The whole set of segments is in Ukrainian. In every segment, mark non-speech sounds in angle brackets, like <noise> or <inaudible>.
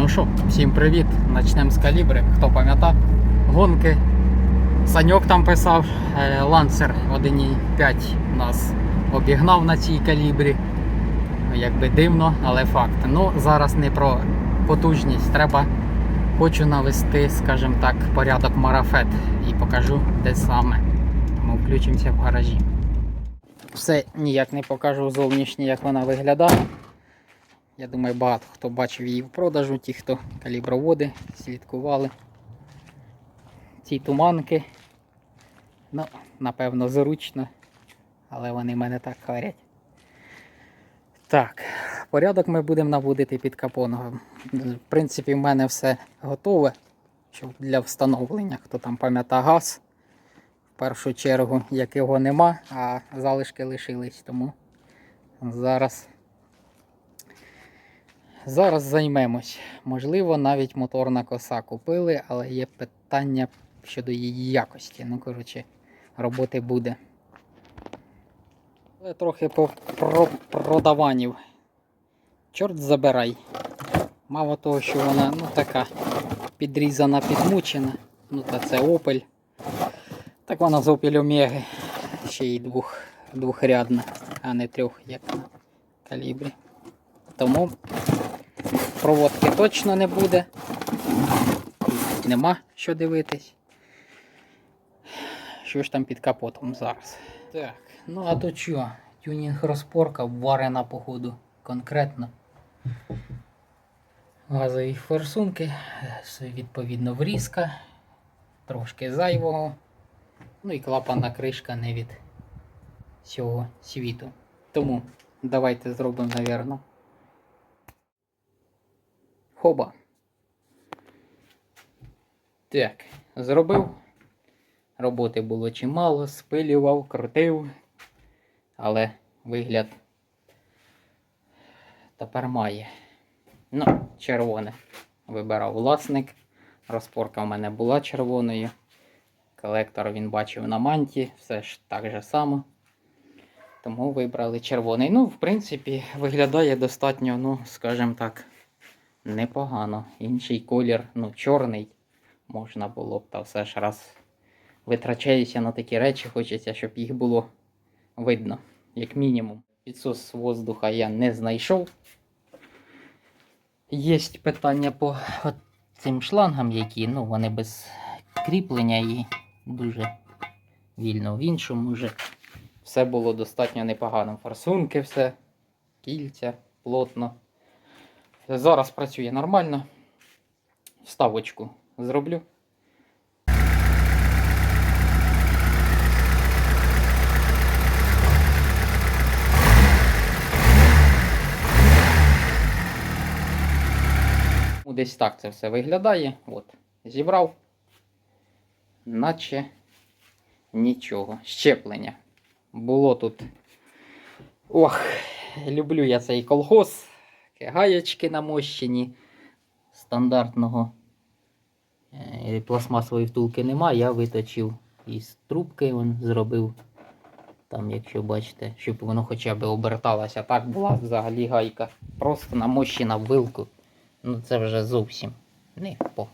Ну що, всім привіт. Начнемо з калібри. Хто пам'ятає? Гонки. Саньок там писав, е, лансер 1.5 нас обігнав на цій калібрі. Якби дивно, але факт. Ну, зараз не про потужність. Треба хочу навести, скажімо так, порядок марафет і покажу, де саме. Тому включимося в гаражі. Все ніяк не покажу зовнішнє, як вона виглядає. Я думаю, багато хто бачив її в продажу, ті, хто каліброводи, слідкували. Ці туманки. Ну, напевно, зручно, але вони мене так харять. Так, порядок ми будемо наводити під капоном. В принципі, в мене все готове щоб для встановлення. Хто там пам'ятає газ. В першу чергу, якого нема, а залишки лишились. Тому зараз Зараз займемось. Можливо, навіть моторна коса купили, але є питання щодо її якості. Ну, коротше, роботи буде. Але трохи по про продаванів. Чорт забирай. Мало того, що вона ну, така підрізана, підмучена. Ну, та це Opel. Так вона з Opel Omega. Ще й двох, двохрядна, а не трьох, як на калібрі. Тому проводки точно не буде. Нема що дивитись. Що ж там під капотом зараз? Так, ну а то що? Тюнінг розпорка варена, походу, конкретно. Газові форсунки, відповідно врізка, трошки зайвого. Ну і клапанна кришка не від цього світу. Тому давайте зробимо, напевно, Хоба. Так, зробив. Роботи було чимало, спилював, крутив, але вигляд тепер має. Ну, червоне. Вибирав власник. Розпорка в мене була червоною. Колектор він бачив на манті, все ж так же само. Тому вибрали червоний. Ну, в принципі, виглядає достатньо, ну, скажімо так, непогано. Інший колір, ну, чорний можна було б, та все ж раз витрачаюся на такі речі, хочеться, щоб їх було видно, як мінімум. Підсос воздуха я не знайшов. Є питання по цим шлангам, які ну, вони без кріплення і дуже вільно в іншому вже. Все було достатньо непогано. Форсунки, все, кільця, плотно. Зараз працює нормально. Вставочку зроблю. Ну, Десь так це все виглядає. От, зібрав. Наче нічого. Щеплення. Було тут. Ох, люблю я цей колхоз. Таке Гаєчки намощені. Стандартного е, пластмасової втулки нема. Я виточив із трубки, він зробив. Там, якщо бачите, щоб воно хоча б оберталося. Так була взагалі гайка. Просто намощена в вилку. Ну це вже зовсім не по.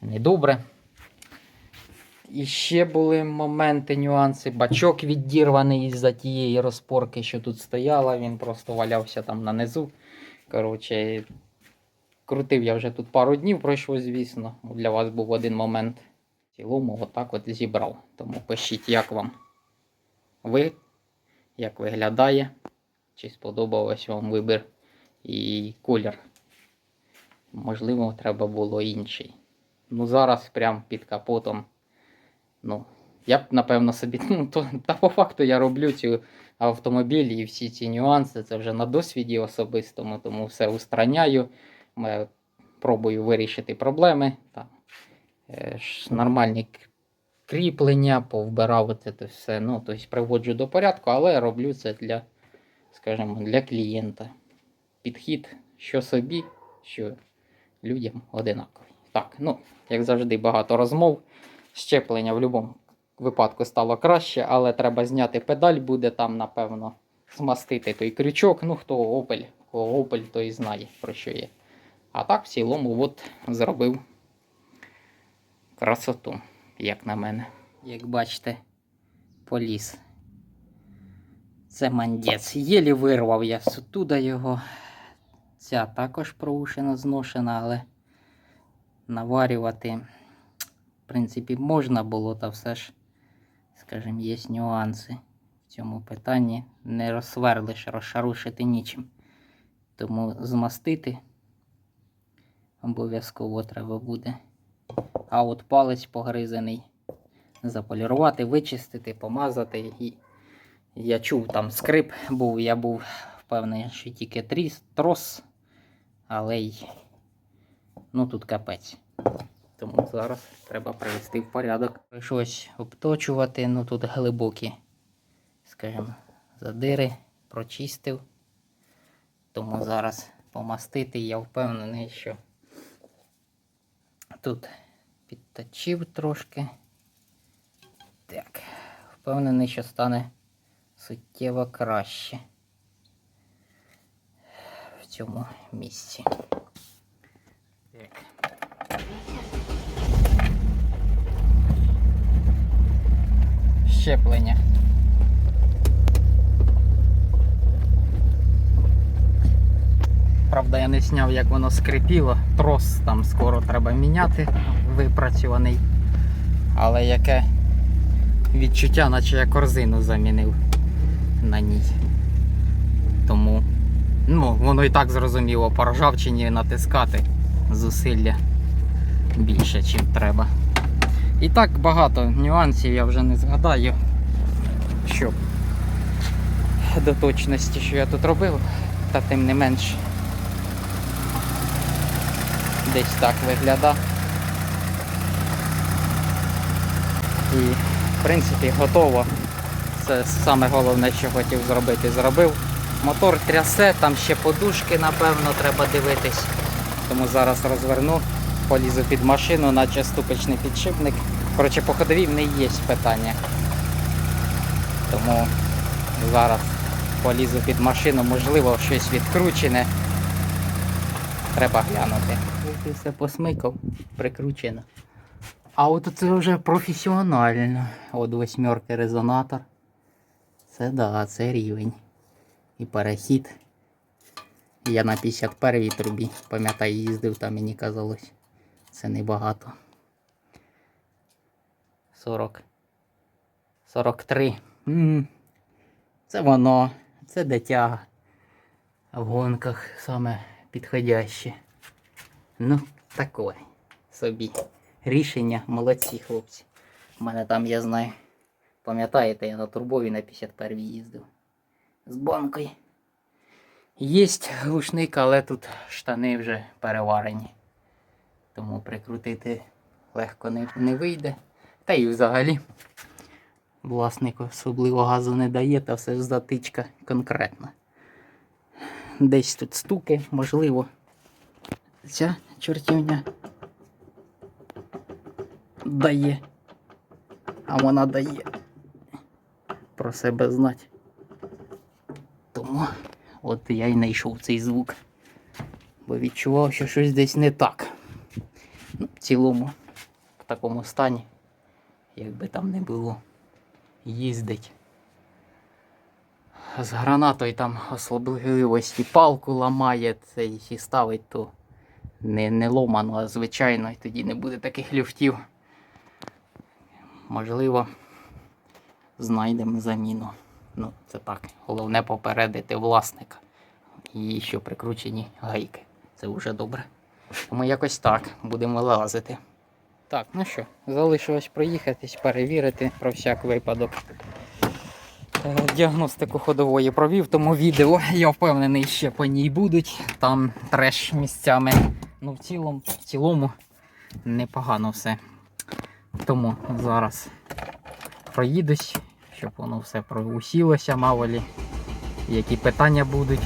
Недобре. І ще були моменти, нюанси. Бачок відірваний із-за тієї розпорки, що тут стояла, він просто валявся там на низу. Коротше, крутив я вже тут пару днів, пройшло, звісно. Для вас був один момент. В цілому, отак от зібрав. Тому пишіть, як вам ви, як виглядає, чи сподобався вам вибір і колір. Можливо, треба було інший. Ну, зараз прям під капотом. Ну, я б, напевно, собі. <laughs> Ну, то, та по факту я роблю ці автомобілі і всі ці нюанси. Це вже на досвіді особистому, тому все устраняю. Пробую вирішити проблеми. Там, е, ж нормальні кріплення, повбирав це все. Ну, тобто приводжу до порядку, але роблю це для, скажімо, для клієнта. Підхід, що собі, що людям одинаковий. Так, ну, як завжди, багато розмов. Щеплення в будь-якому випадку стало краще, але треба зняти педаль, буде там, напевно, змастити той крючок. Ну, хто Opel, кого Opel, той знає, про що є. А так в цілому от зробив красоту, як на мене. Як бачите, поліз. Це мандець. Єлі вирвав я туди його. Ця також проушена, зношена, але наварювати, принципі, можна було, та все ж, скажімо, є нюанси в цьому питанні. Не розсверлиш, розшарушити нічим. Тому змастити обов'язково треба буде. А от палець погризаний заполірувати, вичистити, помазати. І я чув там скрип був, я був впевнений, що тільки тріс, трос, але й ну тут капець. Тому зараз треба привести в порядок. Прийшлось обточувати, ну тут глибокі, скажімо, задири, прочистив. Тому зараз помастити, я впевнений, що тут підточив трошки. Так, впевнений, що стане суттєво краще в цьому місці. Так. Щеплення. Правда, я не зняв, як воно скрипіло. Трос там скоро треба міняти, випрацьований. Але яке відчуття, наче я корзину замінив на ній. Тому, ну, воно і так зрозуміло, по ржавчині натискати зусилля більше, ніж треба. І так багато нюансів я вже не згадаю, що до точності, що я тут робив, та тим не менш десь так виглядає. І в принципі готово. Це саме головне, що хотів зробити, зробив. Мотор трясе, там ще подушки, напевно, треба дивитись. Тому зараз розверну, полізу під машину, наче ступичний підшипник. Коротше, по ходовій в неї є питання. Тому зараз полізу під машину, можливо, щось відкручене. Треба глянути. Ти все посмикав, прикручено. А от це вже професіонально. От восьмерки резонатор. Це да, це рівень. І перехід. Я на 51-й трубі, пам'ятаю, їздив, там мені казалось. Це небагато. 40. 43. м Це воно. Це дитя. В гонках саме підходяще. Ну, таке собі. Рішення, молодці хлопці. У мене там, я знаю, пам'ятаєте, я на турбові на 51 їздив. З банкою. Єсть глушник, але тут штани вже переварені. Тому прикрутити легко не, не вийде. Та й взагалі власник особливо газу не дає, та все ж затичка конкретна. Десь тут стуки, можливо. Ця чортівня дає. А вона дає про себе знати. Тому от я й знайшов цей звук. Бо відчував, що щось десь не так. В цілому, в такому стані, якби там не було, їздить. З гранатою там особливості палку ламає це і ставить, то не, не ломану, а звичайно, і тоді не буде таких люфтів. Можливо, знайдемо заміну. Ну, це так. Головне попередити власника. І що прикручені гайки. Це вже добре. Тому якось так будемо лазити. Так, ну що, залишилось проїхатись, перевірити про всяк випадок. Е, Діагностику ходової провів, тому відео, я впевнений, ще по ній будуть. Там треш місцями. Ну, в цілому, в цілому непогано все. Тому зараз проїдусь, щоб воно все проусілося, мало лі, які питання будуть.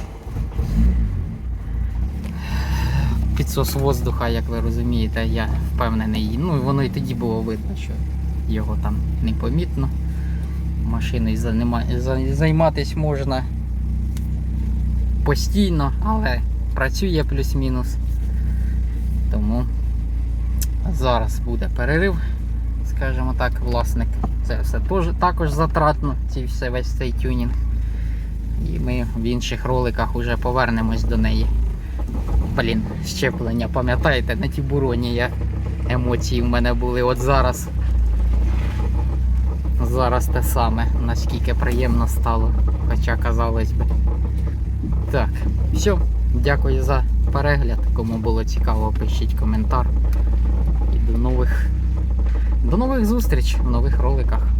Підсос воздуха, як ви розумієте, я впевнений. Ну, воно і тоді було видно, що його там непомітно. Машиною займатися можна постійно, але працює плюс-мінус. Тому зараз буде перерив, скажімо так, власник. Це все теж, також затратно, ці все, весь цей тюнінг. І ми в інших роликах вже повернемось до неї. Блін, щеплення, пам'ятаєте, на тібуроні я емоції в мене були от зараз. Зараз те саме, наскільки приємно стало, хоча казалось би. Так, все, дякую за перегляд. Кому було цікаво, пишіть коментар. І до нових, до нових зустріч в нових роликах.